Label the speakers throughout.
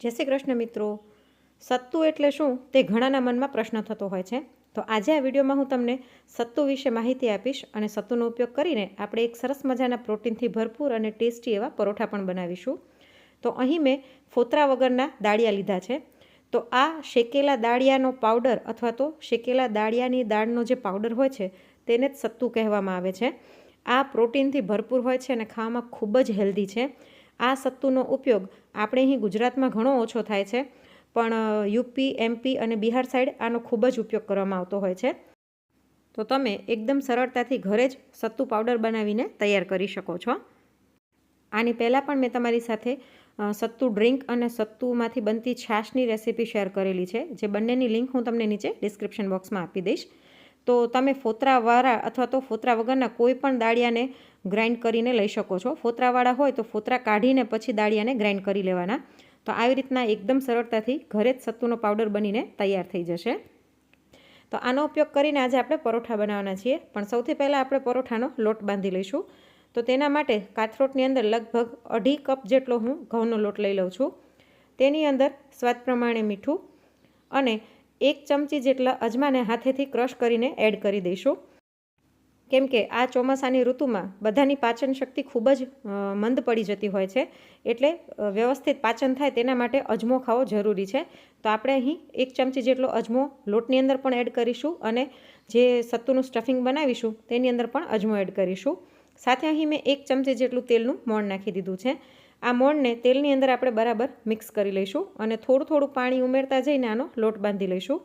Speaker 1: જય શ્રી કૃષ્ણ મિત્રો. સત્તુ એટલે શું તે ઘણાના મનમાં પ્રશ્ન થતો હોય છે. તો આજે આ વિડીયોમાં હું તમને સત્તુ વિશે માહિતી આપીશ અને સત્તુનો ઉપયોગ કરીને આપણે એક સરસ મજાના પ્રોટીનથી ભરપૂર અને ટેસ્ટી એવા પરોઠા પણ બનાવીશું. તો અહીં મેં ફોતરા વગરના દાળિયા લીધા છે. તો આ શેકેલા દાળિયાનો પાવડર અથવા તો શેકેલા દાળિયાની દાળનો જે પાવડર હોય છે તેને જ સત્તુ કહેવામાં આવે છે. આ પ્રોટીનથી ભરપૂર હોય છે અને ખાવામાં ખૂબ જ હેલ્ધી છે. આ સત્તુનો ઉપયોગ આપણે અહીં ગુજરાતમાં ઘણો ઓછો થાય છે, પણ યુપી એમપી અને બિહાર સાઈડ આનો ખૂબ જ ઉપયોગ કરવામાં આવતો હોય છે. તો તમે એકદમ સરળતાથી ઘરે જ સત્તુ પાવડર બનાવીને તૈયાર કરી શકો છો. આની પહેલાં પણ મેં તમારી સાથે સત્તુ ડ્રિંક અને સત્તુમાંથી બનતી છાશની રેસીપી શેર કરેલી છે, જે બંનેની લિંક હું તમને નીચે ડિસ્ક્રિપ્શન બોક્સમાં આપી દઈશ. તો તમે ફોતરાવાળા અથવા તો ફોતરા વગરના કોઈ પણ દાળિયાને ગ્રાઇન્ડ કરીને લઈ શકો છો. ફોતરાવાળા હોય તો ફોતરા કાઢીને પછી દાળિયાને ગ્રાઇન્ડ કરી લેવાના. તો આવી રીતના એકદમ સરળતાથી ઘરે જ સત્તુનો પાવડર બનીને તૈયાર થઈ જશે. તો આનો ઉપયોગ કરીને આજે આપણે પરોઠા બનાવવાના છીએ. પણ સૌથી પહેલાં આપણે પરોઠાનો લોટ બાંધી લઈશું. તો તેના માટે કાથરોટની અંદર લગભગ અઢી કપ જેટલો હું ઘઉંનો લોટ લઈ લઉં છું. તેની અંદર સ્વાદ પ્રમાણે મીઠું અને એક ચમચી જેટલા અજમાને હાથેથી ક્રશ કરીને એડ કરી દઈશું. કેમ કે આ ચોમાસાની ઋતુમાં બધાની પાચન શક્તિ ખૂબ જ મંદ પડી જતી હોય છે. એટલે વ્યવસ્થિત પાચન થાય તેના માટે અજમો ખાવો જરૂરી છે. તો આપણે અહીં એક ચમચી જેટલો અજમો લોટની અંદર પણ એડ કરીશું અને જે સત્તુનું સ્ટફિંગ બનાવીશું તેની અંદર પણ અજમો એડ કરીશું. સાથે અહીં મેં એક ચમચી જેટલું તેલનું મોણ નાખી દીધું છે. આ મોણને તેલની અંદર આપણે બરાબર મિક્સ કરી લઈશું અને થોડું થોડું પાણી ઉમેરતા જઈને આનો લોટ બાંધી લઈશું.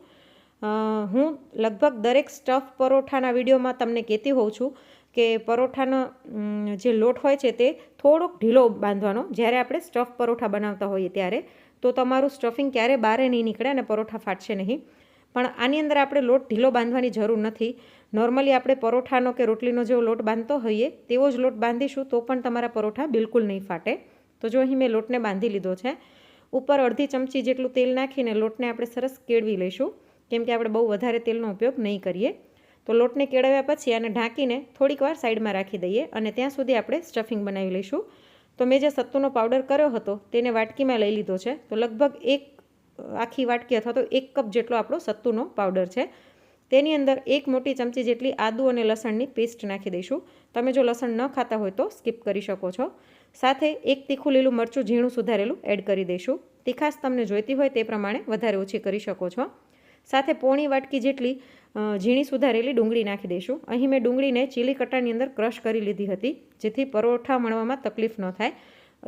Speaker 1: હું લગભગ દરેક સ્ટફ પરોઠાના વિડીયોમાં તમને કહેતી હોઉં છું કે પરોઠાનો જે લોટ હોય છે તે થોડોક ઢીલો બાંધવાનો. જ્યારે આપણે સ્ટફ પરોઠા બનાવતા હોઈએ ત્યારે, તો તમારું સ્ટફિંગ ક્યારે બારે નહીં નીકળે અને પરોઠા ફાટશે નહીં. પણ આની અંદર આપણે લોટ ઢીલો બાંધવાની જરૂર નથી. નોર્મલી આપણે પરોઠાનો કે રોટલીનો જેવો લોટ બાંધતો હોઈએ, તેવો જ લોટ બાંધીશું તો પણ તમારા પરોઠા બિલકુલ નહીં ફાટે. તો જો અહીં મેં લોટને બાંધી લીધો છે, ઉપર અડધી ચમચી જેટલું તેલ નાખીને લોટને આપણે સરસ કેળવી લઈશું, કેમ કે આપણે બહુ વધારે તેલનો ઉપયોગ નહીં કરીએ. તો લોટને કેળવ્યા પછી આને ઢાંકીને થોડીક વાર સાઈડમાં રાખી દઈએ અને ત્યાં સુધી આપણે સ્ટફિંગ બનાવી લઈશું. તો મેં જે સત્તુનો પાવડર કર્યો હતો તેને વાટકીમાં લઈ લીધો છે. તો લગભગ એક, આખી વાટકી અથવા તો એક કપ જેટલો આપણો સત્તુનો પાવડર છે. તેની અંદર એક મોટી ચમચી જેટલી આદુ અને લસણની પેસ્ટ નાખી દઈશું. તમે જો લસણ ન ખાતા હોય તો સ્કીપ કરી શકો છો. સાથે એક તીખું લીલું મરચું ઝીણું સુધારેલું એડ કરી દઈશું. તીખાશ તમને જોઈતી હોય તે પ્રમાણે વધારે ઓછી કરી શકો છો. સાથે પોણી વાટકી જેટલી ઝીણી સુધારેલી ડુંગળી નાખી દઈશું. અહીં મેં ડુંગળીને ચીલી કટાની અંદર ક્રશ કરી લીધી હતી, જેથી પરોઠા મળવામાં તકલીફ ન થાય.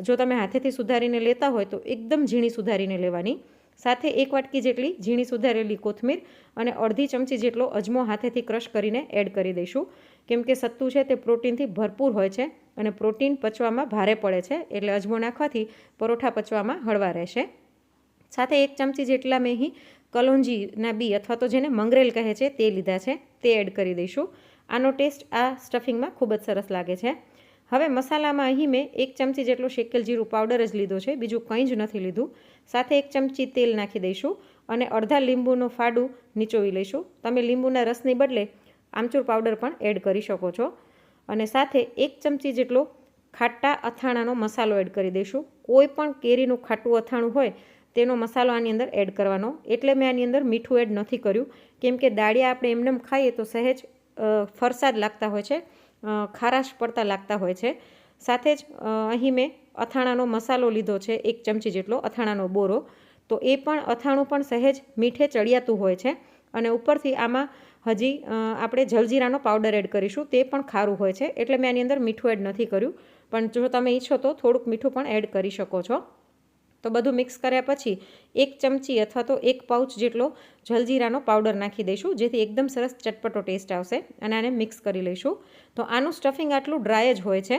Speaker 1: જો તમે હાથેથી સુધારીને લેતા હોય તો એકદમ ઝીણી સુધારીને લેવાની. સાથે એક વાટકી જેટલી ઝીણી સુધારેલી કોથમીર અને અડધી ચમચી જેટલો અજમો હાથેથી ક્રશ કરીને એડ કરી દઈશું. કેમ કે સત્તુ છે તે પ્રોટીનથી ભરપૂર હોય છે. અને પ્રોટીન પચવામાં ભારે પડે છે એટલે અજમો નાખવાથી પરોઠા પચવામાં હળવા રહેશે. સાથે એક ચમચી જેટલા મેં અહીં કલોંજીના બી અથવા તો જેને મંગરેલ કહે છે તે લીધા છે, તે એડ કરી દઈશું. આનો ટેસ્ટ આ સ્ટફિંગમાં ખૂબ જ સરસ લાગે છે. હવે મસાલામાં અહીં મેં એક ચમચી જેટલો શેકેલ જીરું પાવડર જ લીધો છે, બીજું કંઈ જ નથી લીધું. સાથે એક ચમચી તેલ નાખી દઈશું અને અડધા લીંબુનું ફાડું નીચોવી લઈશું. તમે લીંબુના રસની બદલે આમચૂર પાવડર પણ એડ કરી શકો છો. અને સાથે એક ચમચી જેટલો ખાટા અથાણાનો મસાલો એડ કરી દઈશું. કોઈ પણ કેરીનું ખાટું અથાણું હોય, તેનો મસાલો આની અંદર એડ કરવાનો. એટલે મેં આની અંદર મીઠું એડ નથી કર્યું. કેમ કે દાળિયા આપણે એમનેમ ખાઈએ તો સહેજ ફરસાદ લાગતા હોય છે ખારાશ પડતા લાગતા હોય છે. સાથે જ અહીં મેં અથાણાનો મસાલો લીધો છે, એક ચમચી જેટલો અથાણાનો બોરો. તો એ પણ અથાણું પણ સહેજ મીઠે ચડિયાતું હોય છે. અને ઉપરથી આમાં હજી આપણે જલજીરાનો પાવડર એડ કરીશું, તે પણ ખારું હોય છે. એટલે મેં આની અંદર મીઠું એડ નથી કર્યું. પણ જો તમે ઈચ્છો તો થોડુંક મીઠું પણ એડ કરી શકો છો. તો બધું મિક્સ કર્યા પછી એક ચમચી અથવા તો એક પાઉચ જેટલો જલજીરાનો પાવડર નાખી દઈશું, જેથી એકદમ સરસ ચટપટો ટેસ્ટ આવશે અને આને મિક્સ કરી લઈશું. તો આનું સ્ટફિંગ આટલું ડ્રાય જ હોય છે.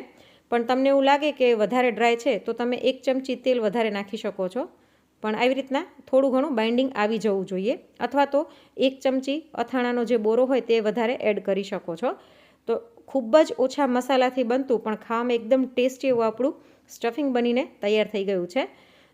Speaker 1: પણ તમને એવું લાગે કે વધારે ડ્રાય છે, તો તમે એક ચમચી તેલ વધારે નાખી શકો છો. પણ આવી રીતના થોડું ઘણું બાઇન્ડિંગ આવી જવું જોઈએ અથવા તો એક ચમચી અથાણાનો જે બોરો હોય તે વધારે એડ કરી શકો છો. તો ખૂબ જ ઓછા મસાલાથી બનતું પણ ખાવામાં એકદમ ટેસ્ટી એવું આપણું સ્ટફિંગ બનીને તૈયાર થઈ ગયું છે.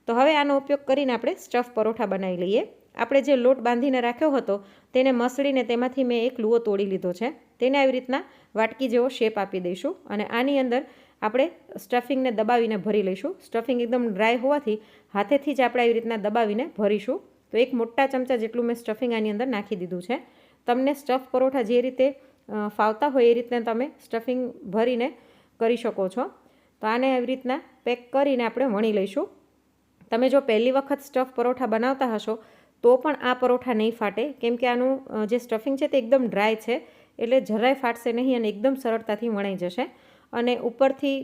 Speaker 1: તો હવે આનો ઉપયોગ કરીને આપણે સ્ટફ પરોઠા બનાવી લઈએ. આપણે જે લોટ બાંધીને રાખ્યો હતો તેને મસળીને તેમાંથી મેં એક લુઓ તોડી લીધો છે. તેને આવી રીતના વાટકી જેવો શેપ આપી દઈશું અને આની અંદર આપણે સ્ટફિંગને દબાવીને ભરી લઈશું. સ્ટફિંગ એકદમ ડ્રાય હોવાથી હાથેથી જ આપણે આવી રીતના દબાવીને ભરીશું. તો એક મોટા ચમચા જેટલું મેં સ્ટફિંગ આની અંદર નાખી દીધું છે. તમને સ્ટફ પરોઠા જે રીતે ફાવતા હોય એ રીતના તમે સ્ટફિંગ ભરીને કરી શકો છો. તો આને આવી રીતના પેક કરીને આપણે વણી લઈશું. તમે જો પહેલી વખત સ્ટફ પરોઠા બનાવતા હશો, તો પણ આ પરોઠા નહીં ફાટે. કેમ કે આનું જે સ્ટફિંગ છે તે એકદમ ડ્રાય છે. એટલે જરાય ફાટશે નહીં અને એકદમ સરળતાથી વણાઈ જશે. અને ઉપરથી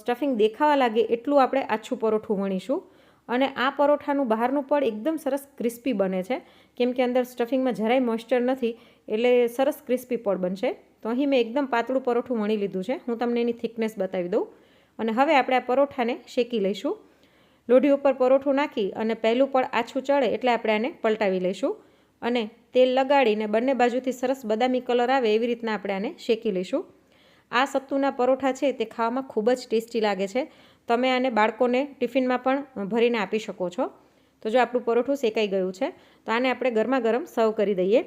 Speaker 1: સ્ટફિંગ દેખાવા લાગે એટલું આપણે આછું પરોઠું વણીશું. અને આ પરોઠાનું બહારનું પડ એકદમ સરસ ક્રિસ્પી બને છે. કેમ કે અંદર સ્ટફિંગમાં જરાય મોઇસ્ચર નથી, એટલે સરસ ક્રિસ્પી પડ બનશે. તો અહીં મેં એકદમ પાતળું પરોઠું વણી લીધું છે. હું તમને એની થિકનેસ બતાવી દઉં. અને હવે આપણે આ પરોઠાને શેકી લઈશું. લોઢી ઉપર પરોઠું નાખી અને પહેલું પડ આછું ચડે એટલે આપણે આને પલટાવી લઈશું. અને તેલ લગાડીને બંને બાજુથી સરસ બદામી કલર આવે એવી રીતના આપણે આને શેકી લઈશું. આ સત્તુના પરોઠા છે તે ખાવામાં ખૂબ જ ટેસ્ટી લાગે છે. તમે આને બાળકોને ટિફિનમાં પણ ભરીને આપી શકો છો. તો જો આપણું પરોઠું શેકાઈ ગયું છે, તો આને આપણે ગરમા ગરમ સર્વ કરી દઈએ.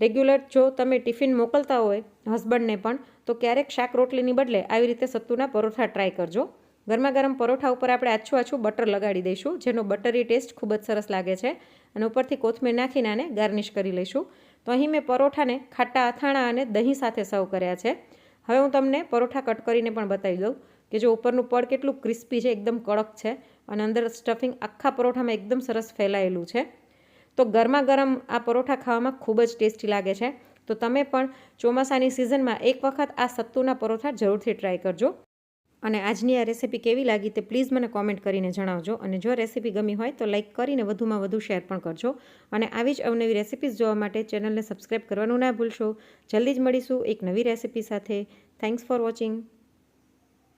Speaker 1: રેગ્યુલર જો તમે ટિફિન મોકલતા હોય હસબન્ડને પણ, તો ક્યારેક શાક રોટલીની બદલે આવી રીતે સત્તુના પરોઠા ટ્રાય કરજો. ગરમા ગરમ પરોઠા ઉપર આપણે આછું આછું બટર લગાડી દઈશું, જેનો બટરી ટેસ્ટ ખૂબ જ સરસ લાગે છે અને ઉપરથી કોથમીર નાખીને આને ગાર્નિશ કરી લઈશું. તો અહીં મેં પરોઠાને ખાટા અથાણા અને દહીં સાથે સર્વ કર્યા છે. હવે હું તમને પરોઠા કટ કરીને પણ બતાવી દઉં કે જો ઉપરનું પડ કેટલું ક્રિસ્પી છે, એકદમ કડક છે અને અંદર સ્ટફિંગ આખા પરોઠામાં એકદમ સરસ ફેલાયેલું છે. તો ગરમા ગરમ આ પરોઠા ખાવામાં ખૂબ જ ટેસ્ટી લાગે છે. તો તમે પણ ચોમાસાની સિઝનમાં એક વખત આ સત્તુના પરોઠા જરૂરથી ટ્રાય કરજો. અને આજની આ રેસીપી કેવી લાગી તે પ્લીઝ મને કોમેન્ટ કરીને જણાવજો. અને જો રેસીપી ગમી હોય તો લાઇક કરીને વધુમાં વધુ શેર પણ કરજો. અને આવી જ અવનવી રેસીપીઝ જોવા માટે ચેનલને સબસ્ક્રાઈબ કરવાનું ના ભૂલશો. જલ્દી જ મળીશું એક નવી રેસીપી સાથે. Thanks for watching